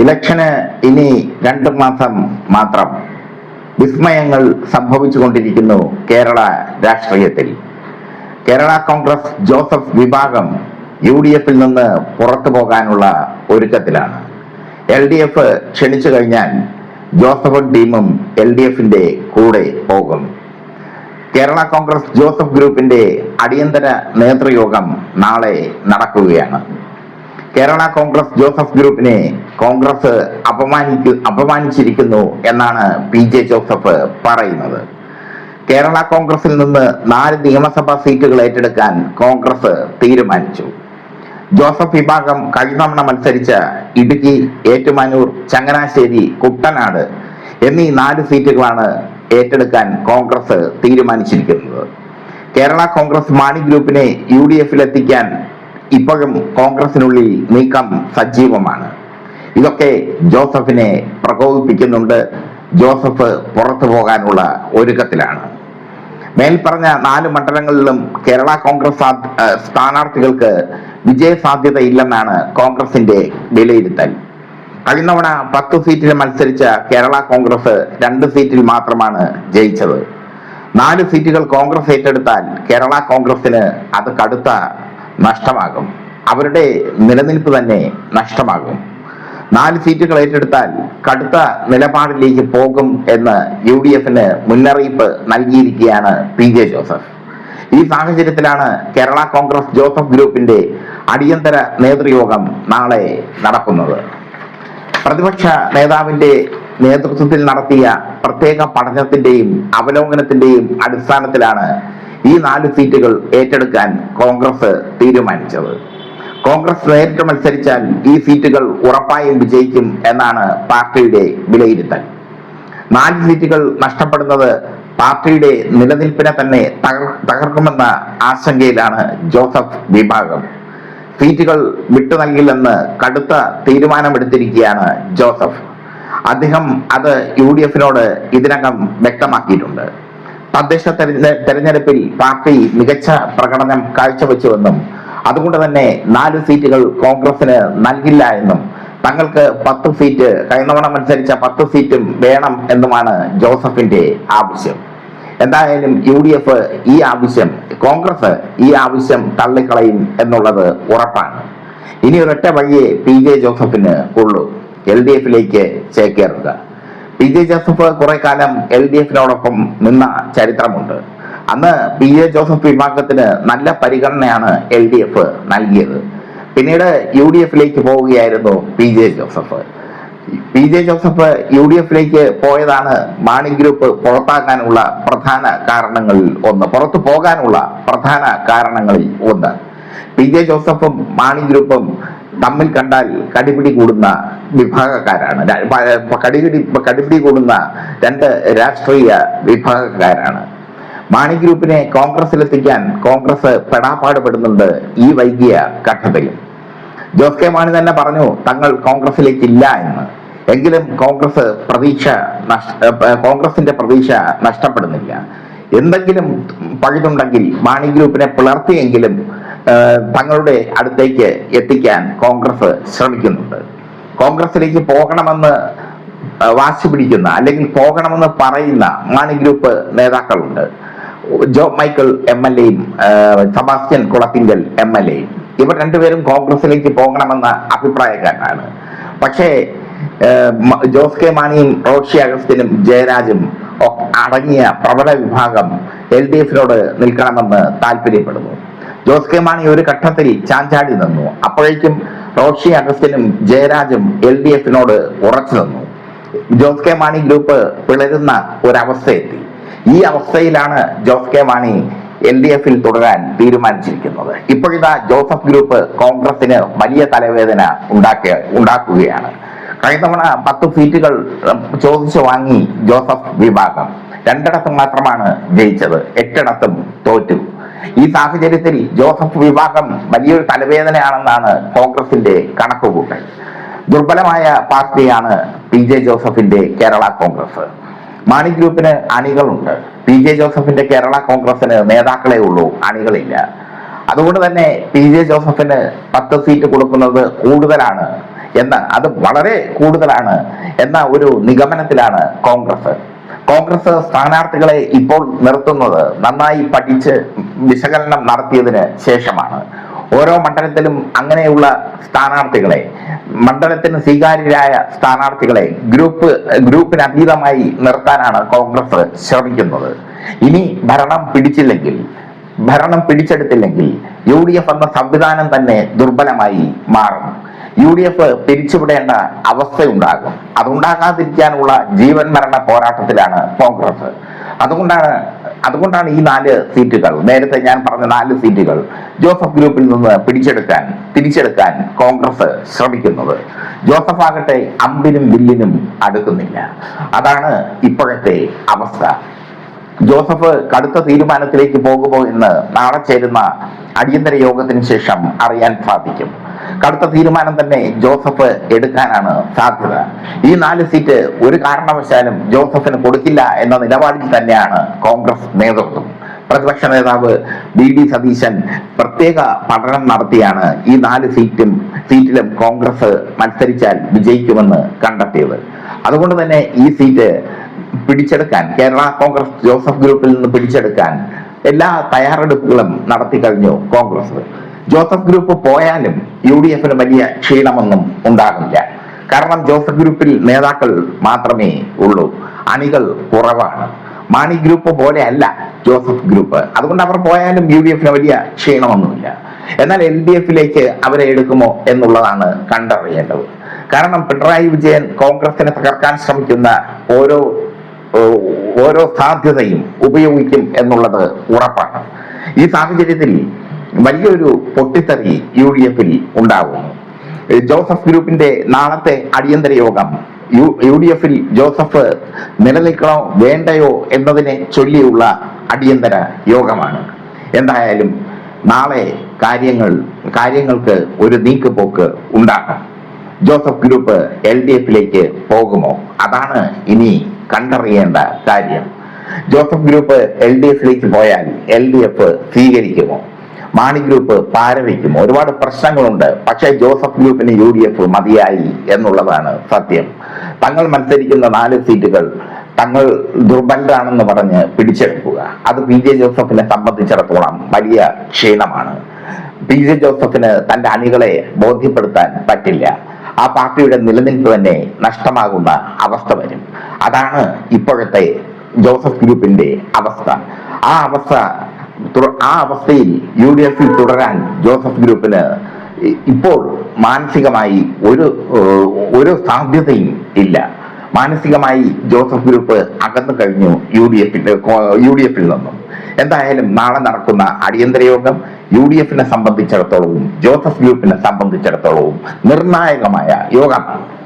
ഇലക്ഷന് ഇനി രണ്ട് മാസം മാത്രം വിസ്മയങ്ങൾ സംഭവിച്ചുകൊണ്ടിരിക്കുന്നു കേരള രാഷ്ട്രീയത്തിൽ. കേരള കോൺഗ്രസ് ജോസഫ് വിഭാഗം യു ഡി എഫിൽ നിന്ന് പുറത്തു പോകാനുള്ള ഒരുക്കത്തിലാണ്. എൽ ഡി എഫ് ക്ഷണിച്ചു കഴിഞ്ഞാൽ ജോസഫും ടീമും എൽ ഡി എഫിന്റെ കൂടെ പോകും. കേരള കോൺഗ്രസ് ജോസഫ് ഗ്രൂപ്പിന്റെ അടിയന്തര നേതൃയോഗം നാളെ നടക്കുകയാണ്. കേരള കോൺഗ്രസ് ജോസഫ് ഗ്രൂപ്പിനെ കോൺഗ്രസ് അപമാനിക്കു അപമാനിച്ചിരിക്കുന്നു എന്നാണ് പി ജെ ജോസഫ് പറയുന്നത്. കേരള കോൺഗ്രസിൽ നിന്ന് നാല് നിയമസഭാ സീറ്റുകൾ ഏറ്റെടുക്കാൻ കോൺഗ്രസ് തീരുമാനിച്ചു. ജോസഫ് വിഭാഗം കഴിഞ്ഞ തവണ മത്സരിച്ച ഇടുക്കി ഏറ്റുമാനൂർ ചങ്ങനാശ്ശേരി കുട്ടനാട് എന്നീ നാല് സീറ്റുകളാണ് ഏറ്റെടുക്കാൻ കോൺഗ്രസ് തീരുമാനിച്ചിരിക്കുന്നത്. കേരള കോൺഗ്രസ് മാണി ഗ്രൂപ്പിനെ യു ഡി എഫിൽ എത്തിക്കാൻ ഇപ്പോഴും കോൺഗ്രസിനുള്ളിൽ നീക്കം സജീവമാണ്. ഇതൊക്കെ ജോസഫിനെ പ്രകോപിപ്പിക്കുന്നുണ്ട്. ജോസഫ് പുറത്തു പോകാനുള്ള ഒരുക്കത്തിലാണ്. മേൽപ്പറഞ്ഞ നാല് മണ്ഡലങ്ങളിലും കേരള കോൺഗ്രസ് സ്ഥാനാർത്ഥികൾക്ക് വിജയ സാധ്യതയില്ലെന്നാണ് കോൺഗ്രസിന്റെ വിലയിരുത്തൽ. കഴിഞ്ഞ തവണ പത്ത് സീറ്റിൽ മത്സരിച്ച കേരള കോൺഗ്രസ് രണ്ട് സീറ്റിൽ മാത്രമാണ് ജയിച്ചത്. നാല് സീറ്റുകൾ കോൺഗ്രസ് ഏറ്റെടുത്താൽ കേരള കോൺഗ്രസിന് അത് കടുത്ത നഷ്ടമാകും. അവരുടെ നിലനിൽപ്പ് തന്നെ നഷ്ടമാകും. നാല് സീറ്റുകൾ ഏറ്റെടുത്താൽ കടുത്ത നിലപാടിലേക്ക് പോകും എന്ന് യു ഡി എഫിന് മുന്നറിയിപ്പ് നൽകിയിരിക്കുകയാണ് പി ജെ ജോസഫ്. ഈ സാഹചര്യത്തിലാണ് കേരള കോൺഗ്രസ് ജോസഫ് ഗ്രൂപ്പിന്റെ അടിയന്തര നേതൃയോഗം നാളെ നടക്കുന്നത്. പ്രതിപക്ഷ നേതാവിന്റെ നേതൃത്വത്തിൽ നടത്തിയ പ്രത്യേക പഠനത്തിന്റെയും അവലോകനത്തിന്റെയും അടിസ്ഥാനത്തിലാണ് ഈ നാല് സീറ്റുകൾ ഏറ്റെടുക്കാൻ കോൺഗ്രസ് തീരുമാനിച്ചത്. കോൺഗ്രസ് നേരിട്ട് മത്സരിച്ചാൽ ഈ സീറ്റുകൾ ഉറപ്പായും വിജയിക്കും എന്നാണ് പാർട്ടിയുടെ വിലയിരുത്തൽ. നാല് സീറ്റുകൾ നഷ്ടപ്പെടുന്നത് പാർട്ടിയുടെ നിലനിൽപ്പിനെ തന്നെ തകർ- തകർക്കുമെന്ന ആശങ്കയിലാണ് ജോസഫ് വിഭാഗം. സീറ്റുകൾ വിട്ടു നൽകില്ലെന്ന് കടുത്ത തീരുമാനമെടുത്തിരിക്കുകയാണ് ജോസഫ്. അദ്ദേഹം അത് യു ഡി എഫിനോട് ഇതിനകം വ്യക്തമാക്കിയിട്ടുണ്ട്. തദ്ദേശ തെരഞ്ഞെ- തെരഞ്ഞെടുപ്പിൽ പാർട്ടി മികച്ച പ്രകടനം കാഴ്ചവെച്ചുവെന്നും അതുകൊണ്ട് തന്നെ നാല് സീറ്റുകൾ കോൺഗ്രസിന് നൽകില്ല എന്നും തങ്ങൾക്ക് പത്ത് സീറ്റ് തവണ മത്സരിച്ച പത്ത് സീറ്റും വേണം എന്നുമാണ് ജോസഫിന്റെ ആവശ്യം. എന്തായാലും യു ഡി എഫ് ഈ ആവശ്യം കോൺഗ്രസ് ഈ ആവശ്യം തള്ളിക്കളയും എന്നുള്ളത് ഉറപ്പാണ്. ഇനി ഒരൊറ്റ വഴിയെ പി ജെ ജോസഫിന് ഉള്ളൂ. എൽ ഡി എഫിലേക്ക് ചേക്കേറുക. പി ജെ ജോസഫ് കുറെ കാലം എൽ ഡി എഫിനോടൊപ്പം നിന്ന ചരിത്രമുണ്ട്. അന്ന് പി ജെ ജോസഫ് വിഭാഗത്തിന് നല്ല പരിഗണനയാണ് എൽ ഡി എഫ് നൽകിയത്. പിന്നീട് യു ഡി എഫിലേക്ക് പോവുകയായിരുന്നു P J Joseph. P J Joseph U D എഫിലേക്ക് പോയതാണ് മാണി ഗ്രൂപ്പ് പുറത്താക്കാനുള്ള പ്രധാന കാരണങ്ങളിൽ ഒന്ന് പുറത്തു പോകാനുള്ള പ്രധാന കാരണങ്ങളിൽ ഒന്ന്. പി ജെ ജോസഫും മാണി ഗ്രൂപ്പും തമ്മിൽ കണ്ടാൽ കടിപിടി കൂടുന്ന വിഭാഗക്കാരാണ്. കടിപിടി കടിപിടി കൂടുന്ന രണ്ട് രാഷ്ട്രീയ വിഭാഗക്കാരാണ്. മാണി ഗ്രൂപ്പിനെ കോൺഗ്രസിലെത്തിക്കാൻ കോൺഗ്രസ് പെടാപ്പാടുപെടുന്നുണ്ട് ഈ വൈകിയ ഘട്ടത്തിൽ. ജോസ് കെ മാണി തന്നെ പറഞ്ഞു തങ്ങൾ കോൺഗ്രസിലേക്കില്ല എന്ന്. എങ്കിലും കോൺഗ്രസ് പ്രതീക്ഷ കോൺഗ്രസിന്റെ പ്രതീക്ഷ നഷ്ടപ്പെടുന്നില്ല. എന്തെങ്കിലും പഴുതുണ്ടെങ്കിൽ മാണി ഗ്രൂപ്പിനെ പിളർത്തിയെങ്കിലും ഏർ തങ്ങളുടെ അടുത്തേക്ക് എത്തിക്കാൻ കോൺഗ്രസ് ശ്രമിക്കുന്നുണ്ട്. കോൺഗ്രസിലേക്ക് പോകണമെന്ന് വാശി പിടിക്കുന്ന അല്ലെങ്കിൽ പോകണമെന്ന് പറയുന്ന മാണി ഗ്രൂപ്പ് നേതാക്കളുണ്ട്. ജോ മൈക്കിൾ എം എൽ എയും സബാസ്റ്റ്യൻ കുളത്തിങ്കൽ എം എൽ എയും. ഇവർ രണ്ടുപേരും കോൺഗ്രസിലേക്ക് പോകണമെന്ന അഭിപ്രായക്കാരാണ് പക്ഷേ ജോസ് കെ മാണിയും റോഷി അഗസ്റ്റിനും ജയരാജും അടങ്ങിയ പ്രബല വിഭാഗം എൽ ഡി എഫിനോട് നിൽക്കണമെന്ന് താല്പര്യപ്പെടുന്നു. ജോസ് കെ മാണി ഒരു ഘട്ടത്തിൽ ചാഞ്ചാടി നിന്നു. അപ്പോഴേക്കും റോഷി അഗസ്റ്റിനും ജയരാജും എൽ ഡി എഫിനോട് ഉറച്ചു നിന്നു. ജോസ് കെ മാണി ഗ്രൂപ്പ് പിളരുന്ന ഒരവസ്ഥയെത്തി. ഈ അവസ്ഥയിലാണ് Jose K Mani L D എഫിൽ തുടരാൻ തീരുമാനിച്ചിരിക്കുന്നത്. ഇപ്പോഴിതാ ജോസഫ് ഗ്രൂപ്പ് കോൺഗ്രസിന് വലിയ തലവേദന ഉണ്ടാക്കിയ ഉണ്ടാക്കുകയാണ്. കഴിഞ്ഞ തവണ പത്ത് സീറ്റുകൾ ചോദിച്ചു വാങ്ങി ജോസഫ് വിഭാഗം. രണ്ടിടത്തും മാത്രമാണ് ജയിച്ചത്. എട്ടിടത്തും തോറ്റു. ഈ സാഹചര്യത്തിൽ ജോസഫ് വിഭാഗം വലിയൊരു തലവേദനയാണെന്നാണ് കോൺഗ്രസിന്റെ കണക്കുകൂട്ടൽ. ദുർബലമായ പാർട്ടിയാണ് പി ജെ ജോസഫിന്റെ കേരള കോൺഗ്രസ്. മാണി ഗ്രൂപ്പിന് അണികളുണ്ട്. പി ജെ ജോസഫിന്റെ കേരള കോൺഗ്രസിന് നേതാക്കളെ ഉള്ളൂ അണികളില്ല. അതുകൊണ്ട് തന്നെ പി ജെ ജോസഫിന് പത്ത് സീറ്റ് കൊടുക്കുന്നത് കൂടുതലാണ് എന്ന അത് വളരെ കൂടുതലാണ് എന്ന ഒരു നിഗമനത്തിലാണ് കോൺഗ്രസ്. കോൺഗ്രസ് സ്ഥാനാർത്ഥികളെ ഇപ്പോൾ നിർത്തുന്നത് നന്നായി പഠിച്ച് വിശകലനം നടത്തിയതിന് ശേഷമാണ്. ഓരോ മണ്ഡലത്തിലും അങ്ങനെയുള്ള സ്ഥാനാർത്ഥികളെ മണ്ഡലത്തിന് സ്വീകാര്യരായ സ്ഥാനാർത്ഥികളെ ഗ്രൂപ്പ് ഗ്രൂപ്പിന് അതീതമായി നിർത്താനാണ് കോൺഗ്രസ് ശ്രമിക്കുന്നത്. ഇനി ഭരണം പിടിച്ചില്ലെങ്കിൽ ഭരണം പിടിച്ചെടുത്തില്ലെങ്കിൽ യു ഡി എഫ് എന്ന സംവിധാനം തന്നെ ദുർബലമായി മാറും. യു ഡി എഫ് പിരിച്ചുവിടേണ്ട അവസ്ഥയുണ്ടാകും. അതുണ്ടാകാതിരിക്കാനുള്ള ജീവൻ മരണ പോരാട്ടത്തിലാണ് കോൺഗ്രസ്. അതുകൊണ്ടാണ് അതുകൊണ്ടാണ് ഈ നാല് സീറ്റുകൾ നേരത്തെ ഞാൻ പറഞ്ഞ നാല് സീറ്റുകൾ ജോസഫ് ഗ്രൂപ്പിൽ നിന്ന് പിടിച്ചെടുക്കാൻ തിരിച്ചെടുക്കാൻ കോൺഗ്രസ് ശ്രമിക്കുന്നത്. ജോസഫ് ആകട്ടെ അമ്പിനും ബില്ലിനും അടുക്കുന്നില്ല. അതാണ് ഇപ്പോഴത്തെ അവസ്ഥ. ജോസഫ് കടുത്ത തീരുമാനത്തിലേക്ക് പോകുമോ എന്ന് നാളെ ചേരുന്ന അടിയന്തര യോഗത്തിന് ശേഷം അറിയാൻ സാധിക്കും. കടുത്ത തീരുമാനം തന്നെ ജോസഫ് എടുക്കാനാണ് സാധ്യത. ഈ നാല് സീറ്റ് ഒരു കാരണവശാലും ജോസഫിന് കൊടുക്കില്ല എന്ന നിലപാടിൽ തന്നെയാണ് കോൺഗ്രസ് നേതൃത്വം. പ്രതിപക്ഷ നേതാവ് ബി ഡി സതീശൻ പ്രത്യേക പഠനം നടത്തിയാണ് ഈ നാല് സീറ്റും സീറ്റിലും കോൺഗ്രസ് മത്സരിച്ചാൽ വിജയിക്കുമെന്ന് കണ്ടെത്തിയത്. അതുകൊണ്ട് തന്നെ ഈ സീറ്റ് പിടിച്ചെടുക്കാൻ കേരള കോൺഗ്രസ് ജോസഫ് ഗ്രൂപ്പിൽ നിന്ന് പിടിച്ചെടുക്കാൻ എല്ലാ തയ്യാറെടുപ്പുകളും നടത്തി കഴിഞ്ഞു കോൺഗ്രസ്. ജോസഫ് ഗ്രൂപ്പ് പോയാലും യു ഡി എഫിന് വലിയ ക്ഷീണമൊന്നും ഉണ്ടാകില്ല കാരണം ജോസഫ് ഗ്രൂപ്പിൽ നേതാക്കൾ മാത്രമേ ഉള്ളൂ. അണികൾ കുറവാണ്. മാണി ഗ്രൂപ്പ് പോലെ അല്ല ജോസഫ് ഗ്രൂപ്പ്. അതുകൊണ്ട് അവർ പോയാലും യു ഡി എഫിന് വലിയ ക്ഷീണമൊന്നുമില്ല. എന്നാൽ എൽ ഡി എഫിലേക്ക് അവരെ എടുക്കുമോ എന്നുള്ളതാണ് കണ്ടറിയേണ്ടത്. കാരണം പിണറായി വിജയൻ കോൺഗ്രസിനെ തകർക്കാൻ ശ്രമിക്കുന്ന ഓരോ ഓരോ സാധ്യതയും ഉപയോഗിക്കും എന്നുള്ളത് ഉറപ്പാണ്. ഈ സാഹചര്യത്തിൽ വലിയൊരു പൊട്ടിത്തെറി യു ഡി എഫിൽ ഉണ്ടാകും ജോസഫ് ഗ്രൂപ്പിന്റെ നാളത്തെ അടിയന്തര യോഗം യു യു ഡി എഫിൽ ജോസഫ് നിലനിൽക്കണോ വേണ്ടയോ എന്നതിനെ ചൊല്ലിയുള്ള അടിയന്തര യോഗമാണ്. എന്തായാലും നാളെ കാര്യങ്ങൾ കാര്യങ്ങൾക്ക് ഒരു നീക്കുപോക്ക് ഉണ്ടാകും ജോസഫ് ഗ്രൂപ്പ് എൽ ഡി എഫിലേക്ക് പോകുമോ? അതാണ് ഇനി കണ്ടറിയേണ്ട കാര്യം. ജോസഫ് ഗ്രൂപ്പ് എൽ ഡി എഫിലേക്ക് പോയാൽ എൽ ഡി എഫ് സ്വീകരിക്കുമോ? മാണി ഗ്രൂപ്പ് പാരവിക്കും ഒരുപാട് പ്രശ്നങ്ങളുണ്ട്. പക്ഷേ ജോസഫ് ഗ്രൂപ്പിന് യു ഡി എഫ് മതിയായി എന്നുള്ളതാണ് സത്യം. തങ്ങൾ മത്സരിക്കുന്ന നാല് സീറ്റുകൾ തങ്ങൾ ദുർബലരാണെന്ന് പറഞ്ഞ് പിടിച്ചെടുക്കുക. അത് പി ജെ ജോസഫിനെ സംബന്ധിച്ചിടത്തോളം വലിയ ക്ഷീണമാണ്. പി ജെ ജോസഫിന് തന്റെ അണികളെ ബോധ്യപ്പെടുത്താൻ പറ്റില്ല. ആ പാർട്ടിയുടെ നിലനിൽപ്പ് തന്നെ നഷ്ടമാകുന്ന അവസ്ഥ വരും. അതാണ് ഇപ്പോഴത്തെ ജോസഫ് ഗ്രൂപ്പിന്റെ അവസ്ഥ. ആ അവസ്ഥ ആ അവസ്ഥയിൽ യു ഡി എഫിൽ തുടരാൻ ജോസഫ് ഗ്രൂപ്പിന് ഇപ്പോൾ മാനസികമായി ഒരു ഒരു സാധ്യതയും ഇല്ല. മാനസികമായി ജോസഫ് ഗ്രൂപ്പ് അകന്നു കഴിഞ്ഞു യു ഡി എഫിന്റെ യു ഡി എഫിൽ നിന്നും. എന്തായാലും നാളെ നടക്കുന്ന അടിയന്തര യോഗം യു ഡി എഫിനെ സംബന്ധിച്ചിടത്തോളവും ജോസഫ് ഗ്രൂപ്പിനെ സംബന്ധിച്ചിടത്തോളവും നിർണായകമായ യോഗമാണ്.